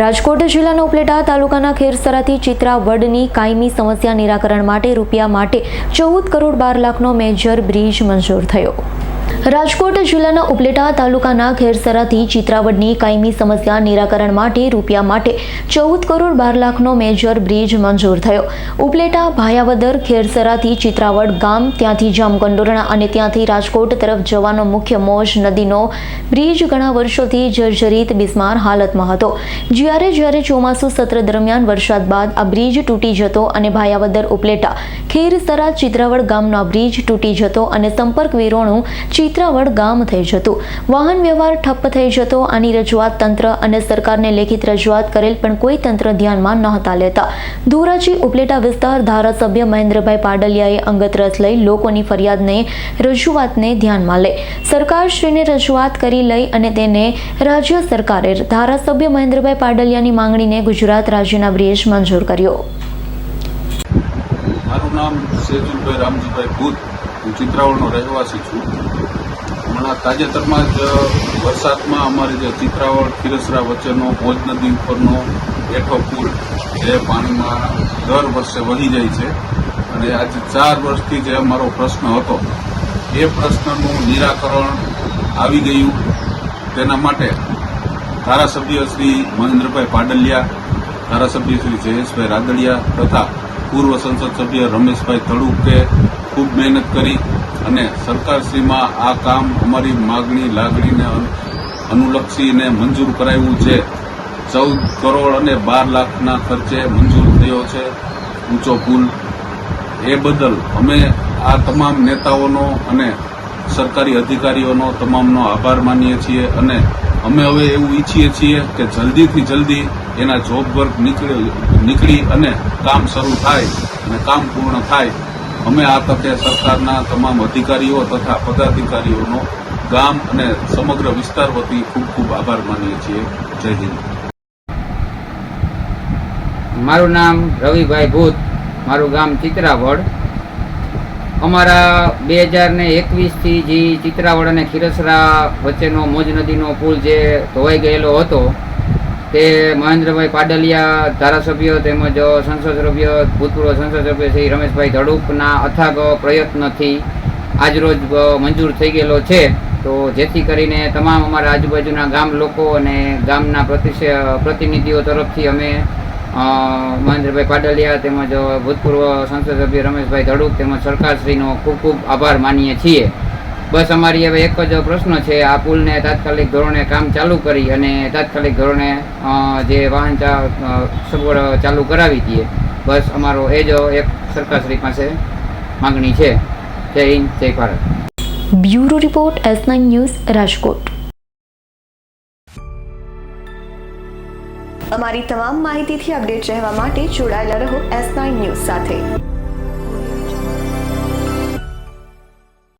રાજકોટ જિલ્લાના ઉપલેટા તાલુકાના ખેરસરાથી ચિત્રાવડની કાયમી સમસ્યા નિરાકરણ માટે રૂપિયા માટે ચૌદ કરોડ બાર લાખનો મેજર બ્રિજ મંજૂર થયો. રાજકોટ જિલ્લાના ઉપલેટા તાલુકાના ખેરસરાથી ચિત્રાવડની કાયમી સમસ્યા નિરાકરણ માટે રૂપિયા માટે ચૌદ કરોડ બાર લાખનો મેજર બ્રિજ મંજૂર થયો. ઉપલેટા, ભાયાવદર, ખેરસરાથી ચિત્રાવડ ગામ, ત્યાંથી જામકંડોરણા અને ત્યાંથી રાજકોટ તરફ જવાનો મુખ્ય મોજ નદીનો બ્રિજ ઘણા વર્ષોથી જર્જરિત બિસ્માર હાલતમાં હતો. જ્યારે જ્યારે ચોમાસુ સત્ર દરમિયાન વરસાદ બાદ આ બ્રિજ તૂટી જતો અને ભાયાવદર, ઉપલેટા, ખેરસરા, ચિત્રાવડ ગામનો બ્રિજ તૂટી જતો અને સંપર્ક વિરોણું ચિત્રાવડ ગામ થઈ જતું. વાહન વ્યવહાર ઠપ્પ થઈ જતો. આની રજૂઆત તંત્ર અને સરકારને લેખિત રજૂઆત કરેલ પણ કોઈ તંત્ર ધ્યાનમાં નહોતા લેતા. ધોરાજી ઉપલેટા વિસ્તાર ધારાસભ્ય મહેન્દ્રભાઈ પાડલિયાએ અંગત રસ લઈ લોકોની ફરિયાદને, રજૂઆતને ધ્યાનમાં લઈ સરકારશ્રીને રજૂઆત કરી લઈ અને તેને રાજ્ય સરકારે ધારાસભ્ય મહેન્દ્રભાઈ પાડલિયાની માંગણીને ગુજરાત રાજ્યના બ્રિજ મંજૂર કર્યો. મારું નામ સેજુલભાઈ રામજીભાઈ ભૂત. હું ચિત્રાવળનો રહેવાસી છું. હમણાં તાજેતરમાં જ વરસાદમાં અમારી જે ચિત્રાવળ ખીરસરા વચ્ચેનો ભોજ નદી ઉપરનો એઠો પુલ જે પાણીમાં દર વર્ષે વહી જાય છે. અને આજે ચાર વર્ષથી જે અમારો પ્રશ્ન હતો, એ પ્રશ્નનું નિરાકરણ આવી ગયું. તેના માટે ધારાસભ્ય શ્રી મહેન્દ્રભાઈ પાડલિયા, ધારાસભ્ય શ્રી જયેશભાઈ રાદડિયા તથા પૂર્વ સંસદ સભ્ય રમેશભાઈ તડુકે ખૂબ મહેનત કરી અને સરકારશ્રીમાં આ કામ અમારી માગણી, લાગણીને અનુલક્ષીને મંજૂર કરાવ્યું છે. ચૌદ કરોડ અને બાર લાખના ખર્ચે મંજૂર થયો છે ઊંચો પુલ. એ બદલ અમે આ તમામ નેતાઓનો અને સરકારી અધિકારીઓનો તમામનો આભાર માનીએ છીએ અને અમે હવે એવું ઈચ્છીએ છીએ કે જલ્દીથી જલ્દી એના જોબ વર્ક નીકળી અને કામ શરૂ થાય અને કામ પૂર્ણ થાય, અમે આ તકે સરકારના તમામ અધિકારીઓ તથા પદાધિકારીઓનો ગામ અને સમગ્ર વિસ્તાર વતી ખૂબ ખૂબ આભાર માનીએ છીએ. જય હિન્દ. મારું નામ રવિભાઈ ભૂત, મારું ગામ ચિત્રાવડ. અમારા બે હજાર ને એકવીસથી જે ચિત્રાવડ અને ખીરસરા વચ્ચેનો મોજ નદીનો પુલ જે ધોવાઈ ગયેલો હતો તે મહેન્દ્રભાઈ પાડલિયા ધારાસભ્ય તેમજ સંસદ સભ્ય, ભૂતપૂર્વ સંસદ સભ્ય શ્રી રમેશભાઈ ધડુકના અથાગ પ્રયત્નથી આજરોજ મંજૂર થઈ ગયેલો છે. તો જેથી કરીને તમામ અમારા આજુબાજુના ગામ લોકો અને ગામના પ્રતિનિધિઓ તરફથી અમે મહેન્દ્રભાઈ પાડલિયા તેમજ ભૂતપૂર્વ સંસદ સભ્ય રમેશભાઈ ધડુક તેમજ સરકારશ્રીનો ખૂબ ખૂબ આભાર માનીએ છીએ. બસ અમારી હવે એક જ પ્રશ્ન છે, આ પુલને તાત્કાલિક ધોરણે કામ ચાલુ કરી અને તાત્કાલિક ધોરણે જે વાહન સગવડ ચાલુ કરાવી દઈએ. બસ અમારો એ જ એક સરકારશ્રી પાસે માગણી છે. જય હિન્દ, જય Bharat. Bureau report S nine news, Rajkot. અમારી તમામ માહિતીથી અપડેટ રહેવા માટે જોડાયેલા રહો એસ નાઇન ન્યૂઝ સાથે.